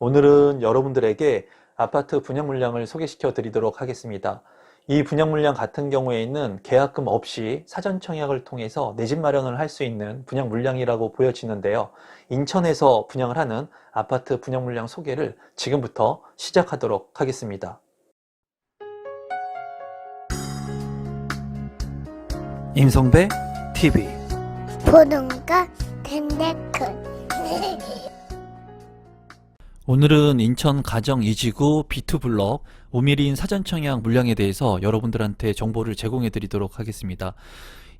오늘은 여러분들에게 아파트 분양 물량을 소개시켜 드리도록 하겠습니다. 이 분양 물량 같은 경우에는 계약금 없이 사전 청약을 통해서 내 집 마련을 할 수 있는 분양 물량이라고 보여지는데요. 인천에서 분양을 하는 아파트 분양 물량 소개를 지금부터 시작하도록 하겠습니다. 임성배 TV 보는가 텐데큰 오늘은 인천 가정 이지구 비투블럭 오미린 사전 청약 물량에 대해서 여러분들한테 정보를 제공해 드리도록 하겠습니다.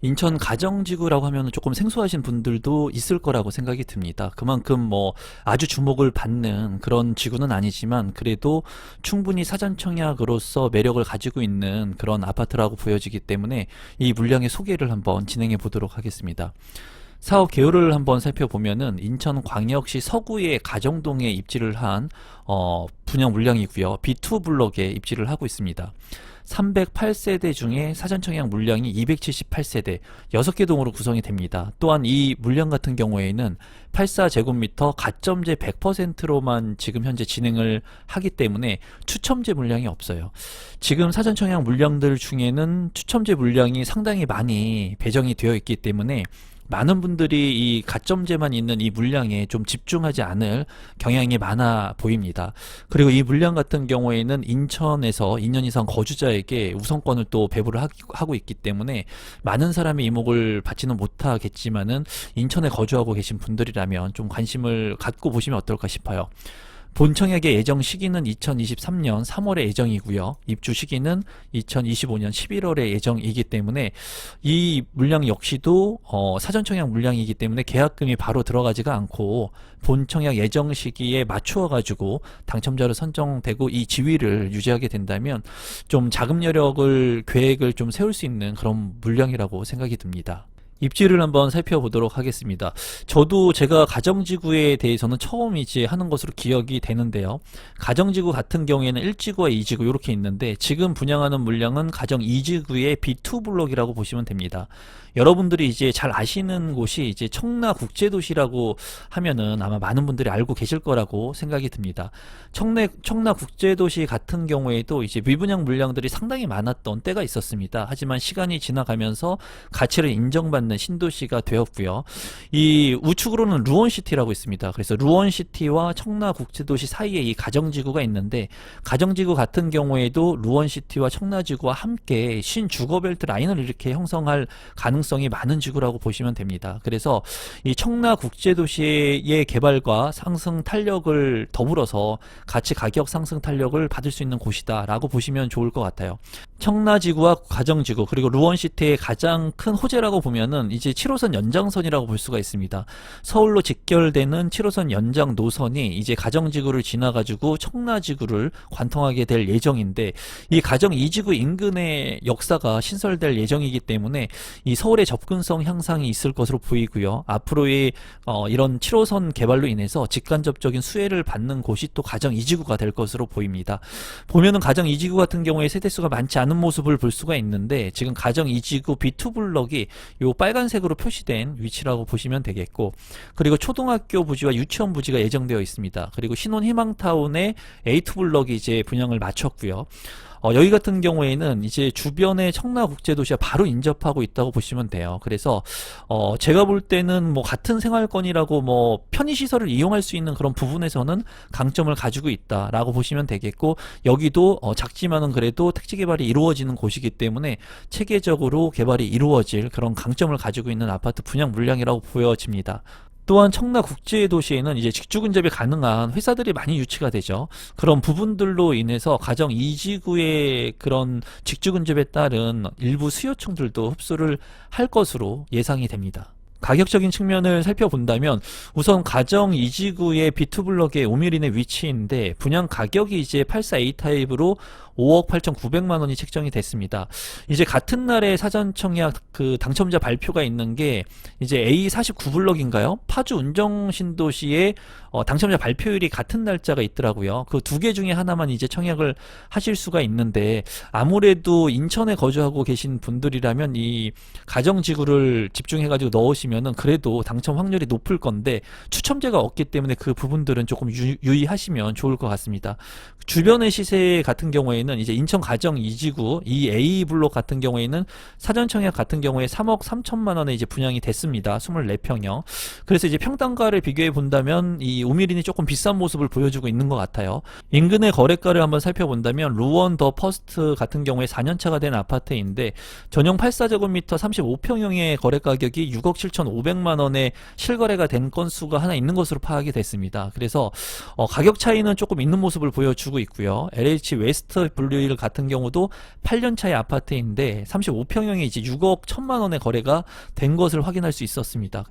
인천 가정지구라고 하면 조금 생소하신 분들도 있을 거라고 생각이 듭니다. 그만큼 뭐 아주 주목을 받는 그런 지구는 아니지만 그래도 충분히 사전 청약으로서 매력을 가지고 있는 그런 아파트라고 보여지기 때문에 이 물량의 소개를 한번 진행해 보도록 하겠습니다. 사업 개요를 한번 살펴보면은 인천광역시 서구의 가정동에 입지를 한 어, 분양 물량이고요. B2 블록에 입지를 하고 있습니다. 308세대 중에 사전 청약 물량이 278세대, 6개 동으로 구성이 됩니다. 또한 이 물량 같은 경우에는 84제곱미터 가점제 100%로만 지금 현재 진행을 하기 때문에 추첨제 물량이 없어요. 지금 사전 청약 물량들 중에는 추첨제 물량이 상당히 많이 배정이 되어 있기 때문에 많은 분들이 이 가점제만 있는 이 물량에 좀 집중하지 않을 경향이 많아 보입니다. 그리고 이 물량 같은 경우에는 인천에서 2년 이상 거주자에게 우선권을 또 배부를 하고 있기 때문에 많은 사람이 이목을 받지는 못하겠지만은 인천에 거주하고 계신 분들이라면 좀 관심을 갖고 보시면 어떨까 싶어요. 본청약의 예정 시기는 2023년 3월의 예정이고요. 입주 시기는 2025년 11월의 예정이기 때문에 이 물량 역시도 어, 사전 청약 물량이기 때문에 계약금이 바로 들어가지가 않고 본청약 예정 시기에 맞추어 가지고 당첨자로 선정되고 이 지위를 유지하게 된다면 좀 자금 여력을 계획을 좀 세울 수 있는 그런 물량이라고 생각이 듭니다. 입지를 한번 살펴보도록 하겠습니다. 저도 제가 가정지구에 대해서는 처음 이제 하는 것으로 기억이 되는데요. 가정지구 같은 경우에는 1지구와 2지구 이렇게 있는데 지금 분양하는 물량은 가정 2지구의 B2 블록이라고 보시면 됩니다. 여러분들이 이제 잘 아시는 곳이 이제 청라 국제도시라고 하면은 아마 많은 분들이 알고 계실 거라고 생각이 듭니다. 청내, 청라 국제도시 같은 경우에도 이제 미분양 물량들이 상당히 많았던 때가 있었습니다. 하지만 시간이 지나가면서 가치를 인정받는 신도시가 되었고요. 이 우측으로는 루원시티라고 있습니다. 그래서 루원시티와 청라 국제도시 사이에 이 가정지구가 있는데 가정지구 같은 경우에도 루원시티와 청라지구와 함께 신주거벨트 라인을 이렇게 형성할 가능성이 많은 지구라고 보시면 됩니다. 그래서 이 청라 국제도시의 개발과 상승 탄력을 더불어서 같이 가격 상승 탄력을 받을 수 있는 곳이다라고 보시면 좋을 것 같아요. 청라 지구와 가정 지구 그리고 루원 시티의 가장 큰 호재라고 보면은 이제 7호선 연장선이라고 볼 수가 있습니다. 서울로 직결되는 7호선 연장 노선이 이제 가정 지구를 지나 가지고 청라 지구를 관통하게 될 예정인데 이 가정 2지구 인근의 역사가 신설될 예정이기 때문에 이 서울 의 접근성 향상이 있을 것으로 보이고요. 앞으로의 어, 이런 7호선 개발로 인해서 직간접적인 수혜를 받는 곳이 또 가정 2지구가 될 것으로 보입니다. 보면은 가정 2지구 같은 경우에 세대수가 많지 않은 모습을 볼 수가 있는데 지금 가정 2지구 B2 블럭이 요 빨간색으로 표시된 위치라고 보시면 되겠고 그리고 초등학교 부지와 유치원 부지가 예정되어 있습니다. 그리고 신혼 희망타운의 A2 블럭이 이제 분양을 마쳤고요. 어, 여기 같은 경우에는 이제 주변의 청라국제도시와 바로 인접하고 있다고 보시면 돼요. 그래서 어, 제가 볼 때는 뭐 같은 생활권이라고 뭐 편의시설을 이용할 수 있는 그런 부분에서는 강점을 가지고 있다라고 보시면 되겠고 여기도 어, 작지만은 그래도 택지 개발이 이루어지는 곳이기 때문에 체계적으로 개발이 이루어질 그런 강점을 가지고 있는 아파트 분양 물량이라고 보여집니다. 또한 청라 국제 도시에는 이제 직주 근접이 가능한 회사들이 많이 유치가 되죠. 그런 부분들로 인해서 가정 2지구의 그런 직주 근접에 따른 일부 수요층들도 흡수를 할 것으로 예상이 됩니다. 가격적인 측면을 살펴본다면 우선 가정 2지구의 비투블럭의 오미린의 위치인데 분양 가격이 이제 84A 타입으로 5억 8,900만 원이 책정이 됐습니다. 이제 같은 날에 사전 청약 그 당첨자 발표가 있는 게 이제 A49블럭인가요? 파주 운정 신도시의 어, 당첨자 발표율이 같은 날짜가 있더라고요. 그 두 개 중에 하나만 이제 청약을 하실 수가 있는데 아무래도 인천에 거주하고 계신 분들이라면 이 가정 지구를 집중해 가지고 넣으시면 보시면은 그래도 당첨 확률이 높을 건데 추첨제가 없기 때문에 그 부분들은 조금 유, 유의하시면 좋을 것 같습니다. 주변의 시세 같은 경우에는 이제 인천 가정 2지구 이 A 블록 같은 경우에는 사전 청약 같은 경우에 3억 3천만 원에 이제 분양이 됐습니다. 24평형. 그래서 이제 평당가를 비교해 본다면 이 우미린이 조금 비싼 모습을 보여주고 있는 것 같아요. 인근의 거래가를 한번 살펴본다면 루원 더 퍼스트 같은 경우에 4년차가 된 아파트인데 전용 84제곱미터 35평형의 거래 가격이 6억 7천5백만 원에 실거래가 된 건수가 하나 있는 것으로 파악이 됐습니다. 그래서 어, 가격 차이는 조금 있는 모습을 보여주고 있고요. LH 웨스트 블루힐 같은 경우도 8년 차의 아파트인데 35평형이 이제 6억 1천만 원의 거래가 된 것을 확인할 수 있었습니다.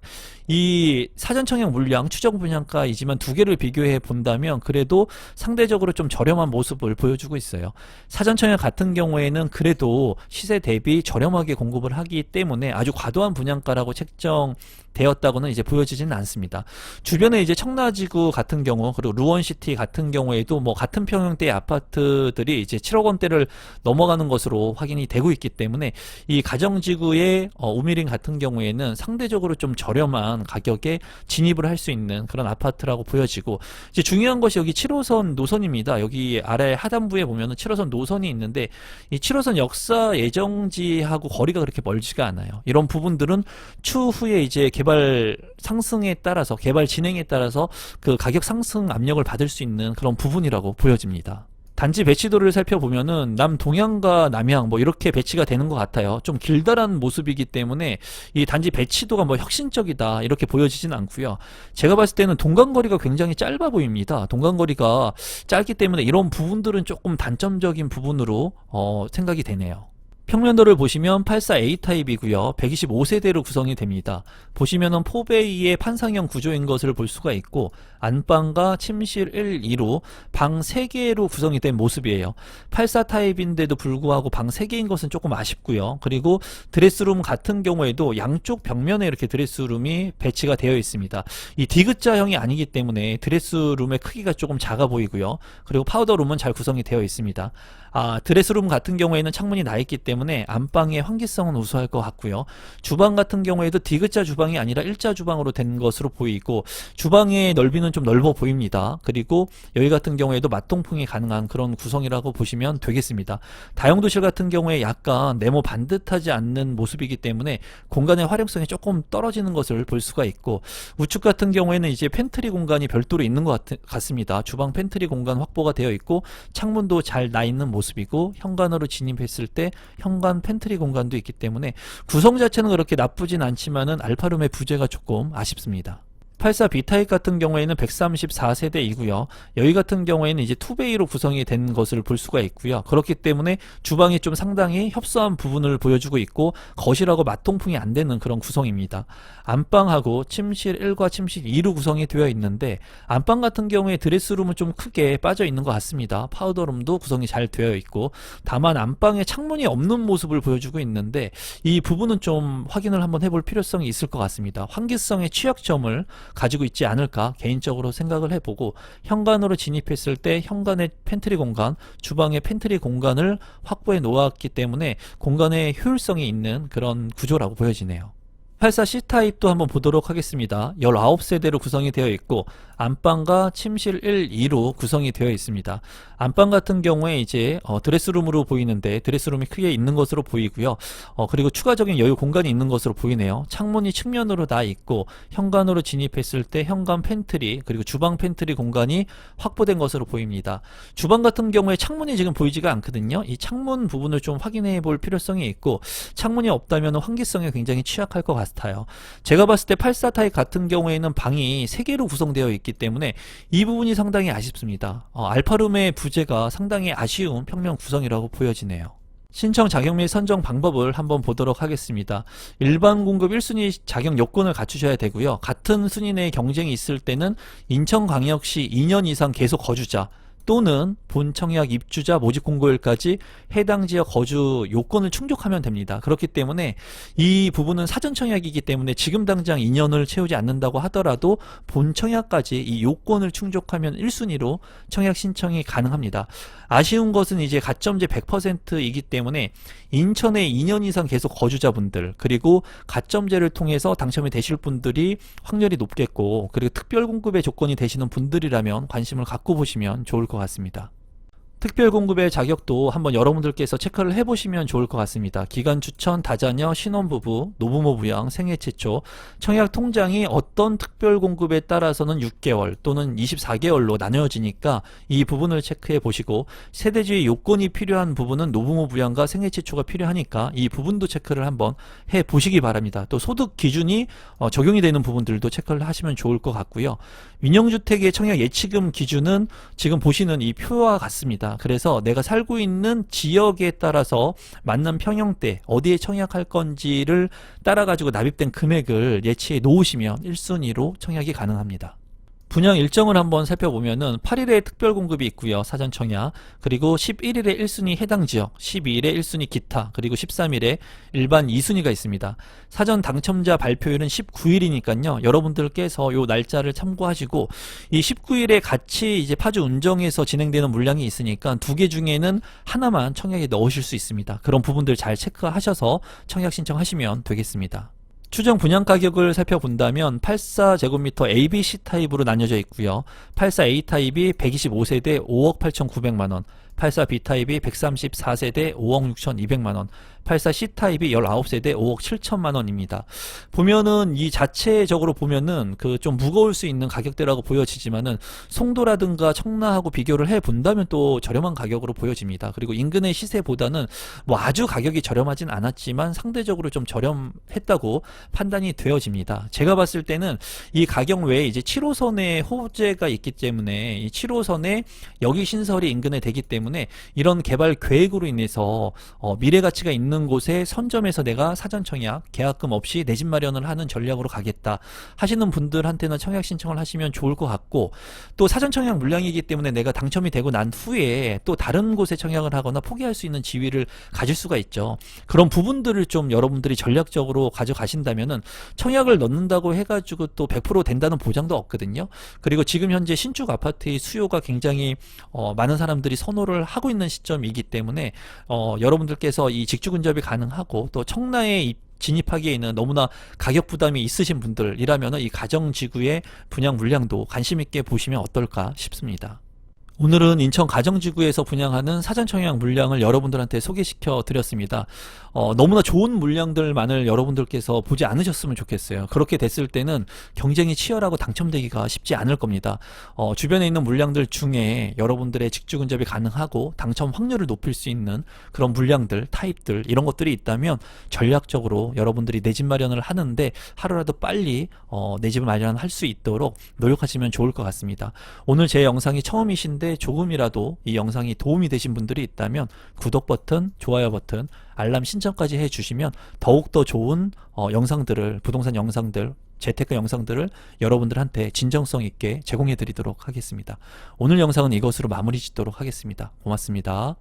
이 사전 청약 물량 추정 분양가이지만 두 개를 비교해 본다면 그래도 상대적으로 좀 저렴한 모습을 보여주고 있어요. 사전 청약 같은 경우에는 그래도 시세 대비 저렴하게 공급을 하기 때문에 아주 과도한 분양가라고 책정되었다고는 이제 보여지지는 않습니다. 주변에 이제 청라지구 같은 경우 그리고 루원시티 같은 경우에도 뭐 같은 평형대의 아파트들이 이제 7억 원대를 넘어가는 것으로 확인이 되고 있기 때문에 이 가정지구의 어, 우미린 같은 경우에는 상대적으로 좀 저렴한 가격에 진입을 할 수 있는 그런 아파트라고 보여지고 이제 중요한 것이 여기 7호선 노선입니다. 여기 아래 하단부에 보면은 7호선 노선이 있는데 이 7호선 역사 예정지하고 거리가 그렇게 멀지가 않아요. 이런 부분들은 추후에 이제 개발 상승에 따라서 개발 진행에 따라서 그 가격 상승 압력을 받을 수 있는 그런 부분이라고 보여집니다. 단지 배치도를 살펴보면은 남동향과 남향 뭐 이렇게 배치가 되는 것 같아요. 좀 길다란 모습이기 때문에 이 단지 배치도가 뭐 혁신적이다 이렇게 보여지진 않고요. 제가 봤을 때는 동간거리가 굉장히 짧아 보입니다. 동간거리가 짧기 때문에 이런 부분들은 조금 단점적인 부분으로 어, 생각이 되네요. 평면도를 보시면 84A 타입이고요. 125세대로 구성이 됩니다. 보시면은 포베이의 판상형 구조인 것을 볼 수가 있고 안방과 침실 1, 2로 방 3개로 구성이 된 모습이에요. 84 타입인데도 불구하고 방 3개인 것은 조금 아쉽고요. 그리고 드레스룸 같은 경우에도 양쪽 벽면에 이렇게 드레스룸이 배치가 되어 있습니다. 이 디귿자형이 아니기 때문에 드레스룸의 크기가 조금 작아 보이고요. 그리고 파우더룸은 잘 구성이 되어 있습니다. 아, 드레스룸 같은 경우에는 창문이 나 있기 때문에 안방의 환기성은 우수할 것 같고요. 주방 같은 경우에도 디귿자 주방이 아니라 일자 주방으로 된 것으로 보이고 주방의 넓이는 좀 넓어 보입니다. 그리고 여기 같은 경우에도 맞통풍이 가능한 그런 구성이라고 보시면 되겠습니다. 다용도실 같은 경우에 약간 네모 반듯하지 않는 모습이기 때문에 공간의 활용성이 조금 떨어지는 것을 볼 수가 있고 우측 같은 경우에는 이제 팬트리 공간이 별도로 있는 것 같, 같습니다. 주방 팬트리 공간 확보가 되어 있고 창문도 잘 나 있는 모습이고 현관으로 진입했을 때 현관 팬트리 공간도 있기 때문에 구성 자체는 그렇게 나쁘진 않지만은 알파룸의 부재가 조금 아쉽습니다. 84 B타입 같은 경우에는 134세대이고요. 여기 같은 경우에는 이제 투베이로 구성이 된 것을 볼 수가 있고요. 그렇기 때문에 주방이 좀 상당히 협소한 부분을 보여주고 있고 거실하고 맞통풍이 안 되는 그런 구성입니다. 안방하고 침실 1과 침실 2로 구성이 되어 있는데 안방 같은 경우에 드레스룸은 좀 크게 빠져 있는 것 같습니다. 파우더룸도 구성이 잘 되어 있고 다만 안방에 창문이 없는 모습을 보여주고 있는데 이 부분은 좀 확인을 한번 해볼 필요성이 있을 것 같습니다. 환기성의 취약점을 가지고 있지 않을까 개인적으로 생각을 해보고 현관으로 진입했을 때 현관의 팬트리 공간, 주방의 팬트리 공간을 확보해 놓았기 때문에 공간의 효율성이 있는 그런 구조라고 보여지네요. 84 C타입도 한번 보도록 하겠습니다. 19세대로 구성이 되어 있고 안방과 침실 1, 2로 구성이 되어 있습니다. 안방 같은 경우에 이제 어, 드레스룸으로 보이는데 드레스룸이 크게 있는 것으로 보이고요. 어, 그리고 추가적인 여유 공간이 있는 것으로 보이네요. 창문이 측면으로 다 있고 현관으로 진입했을 때 현관 팬트리 그리고 주방 팬트리 공간이 확보된 것으로 보입니다. 주방 같은 경우에 창문이 지금 보이지가 않거든요. 이 창문 부분을 좀 확인해 볼 필요성이 있고 창문이 없다면 환기성에 굉장히 취약할 것 같아요. 제가 봤을 때 84 타입 같은 경우에는 방이 3개로 구성되어 있기 때문에 이 부분이 상당히 아쉽습니다. 어, 알파룸의 부재가 상당히 아쉬운 평면 구성이라고 보여지네요. 신청 자격 및 선정 방법을 한번 보도록 하겠습니다. 일반 공급 1순위 자격 요건을 갖추셔야 되고요. 같은 순위 내에 경쟁이 있을 때는 인천광역시 2년 이상 계속 거주자 또는 본 청약 입주자 모집 공고일까지 해당 지역 거주 요건을 충족하면 됩니다. 그렇기 때문에 이 부분은 사전 청약이기 때문에 지금 당장 2년을 채우지 않는다고 하더라도 본 청약까지 이 요건을 충족하면 1순위로 청약 신청이 가능합니다. 아쉬운 것은 이제 가점제 100%이기 때문에 인천에 2년 이상 계속 거주자분들 그리고 가점제를 통해서 당첨이 되실 분들이 확률이 높겠고 그리고 특별 공급의 조건이 되시는 분들이라면 관심을 갖고 보시면 좋을 것 같습니다. 특별 공급의 자격도 한번 여러분들께서 체크를 해보시면 좋을 것 같습니다. 기간 추천, 다자녀, 신혼부부, 노부모 부양, 생애 최초, 청약 통장이 어떤 특별 공급에 따라서는 6개월 또는 24개월로 나뉘어지니까 이 부분을 체크해 보시고 세대주의 요건이 필요한 부분은 노부모 부양과 생애 최초가 필요하니까 이 부분도 체크를 한번 해 보시기 바랍니다. 또 소득 기준이 어, 적용이 되는 부분들도 체크를 하시면 좋을 것 같고요. 민영주택의 청약 예치금 기준은 지금 보시는 이 표와 같습니다. 그래서 내가 살고 있는 지역에 따라서 맞는 평형대 어디에 청약할 건지를 따라 가지고 납입된 금액을 예치해 놓으시면 1순위로 청약이 가능합니다. 분양 일정을 한번 살펴보면은 8일에 특별 공급이 있고요. 사전 청약. 그리고 11일에 1순위 해당 지역, 12일에 1순위 기타, 그리고 13일에 일반 2순위가 있습니다. 사전 당첨자 발표일은 19일이니까요. 여러분들께서 요 날짜를 참고하시고 이 19일에 같이 이제 파주 운정에서 진행되는 물량이 있으니까 두 개 중에는 하나만 청약에 넣으실 수 있습니다. 그런 부분들 잘 체크하셔서 청약 신청하시면 되겠습니다. 추정 분양 가격을 살펴본다면 84제곱미터 ABC 타입으로 나뉘어져 있고요. 84A 타입이 125세대 5억 8,900만 원, 84B 타입이 134세대 5억 6,200만 원, 84C 타입이 19세대 5억 7천만 원입니다. 보면은 이 자체적으로 보면은 그 좀 무거울 수 있는 가격대라고 보여지지만은 송도라든가 청라하고 비교를 해 본다면 또 저렴한 가격으로 보여집니다. 그리고 인근의 시세보다는 뭐 아주 가격이 저렴하진 않았지만 상대적으로 좀 저렴했다고 판단이 되어집니다. 제가 봤을 때는 이 가격 외에 이제 7호선에 호재가 있기 때문에 이 7호선에 여기 신설이 인근에 되기 때문에 이런 개발 계획으로 인해서 어, 미래 가치가 있는 곳에 선점해서 내가 사전 청약 계약금 없이 내 집 마련을 하는 전략으로 가겠다 하시는 분들한테는 청약 신청을 하시면 좋을 것 같고 또 사전 청약 물량이기 때문에 내가 당첨이 되고 난 후에 또 다른 곳에 청약을 하거나 포기할 수 있는 지위를 가질 수가 있죠. 그런 부분들을 좀 여러분들이 전략적으로 가져가신다면은 청약을 넣는다고 해가지고 또 100% 된다는 보장도 없거든요. 그리고 지금 현재 신축 아파트의 수요가 굉장히 어, 많은 사람들이 선호를 하고 있는 시점이기 때문에 어, 여러분들께서 이 직주 근접이 가능하고 또 청라에 입- 진입하기에는 너무나 가격 부담이 있으신 분들이라면 이 가정 지구의 분양 물량도 관심 있게 보시면 어떨까 싶습니다. 오늘은 인천 가정지구에서 분양하는 사전청약 물량을 여러분들한테 소개시켜 드렸습니다. 어, 너무나 좋은 물량들만을 여러분들께서 보지 않으셨으면 좋겠어요. 그렇게 됐을 때는 경쟁이 치열하고 당첨되기가 쉽지 않을 겁니다. 어, 주변에 있는 물량들 중에 여러분들의 직주 근접이 가능하고 당첨 확률을 높일 수 있는 그런 물량들, 타입들 이런 것들이 있다면 전략적으로 여러분들이 내 집 마련을 하는데 하루라도 빨리 어, 내 집을 마련할 수 있도록 노력하시면 좋을 것 같습니다. 오늘 제 영상이 처음이신 데 조금이라도 이 영상이 도움이 되신 분들이 있다면 구독 버튼, 좋아요 버튼, 알람 신청까지 해주시면 더욱더 좋은 어, 영상들을 부동산 영상들 재테크 영상들을 여러분들한테 진정성 있게 제공해 드리도록 하겠습니다. 오늘 영상은 이것으로 마무리 짓도록 하겠습니다. 고맙습니다.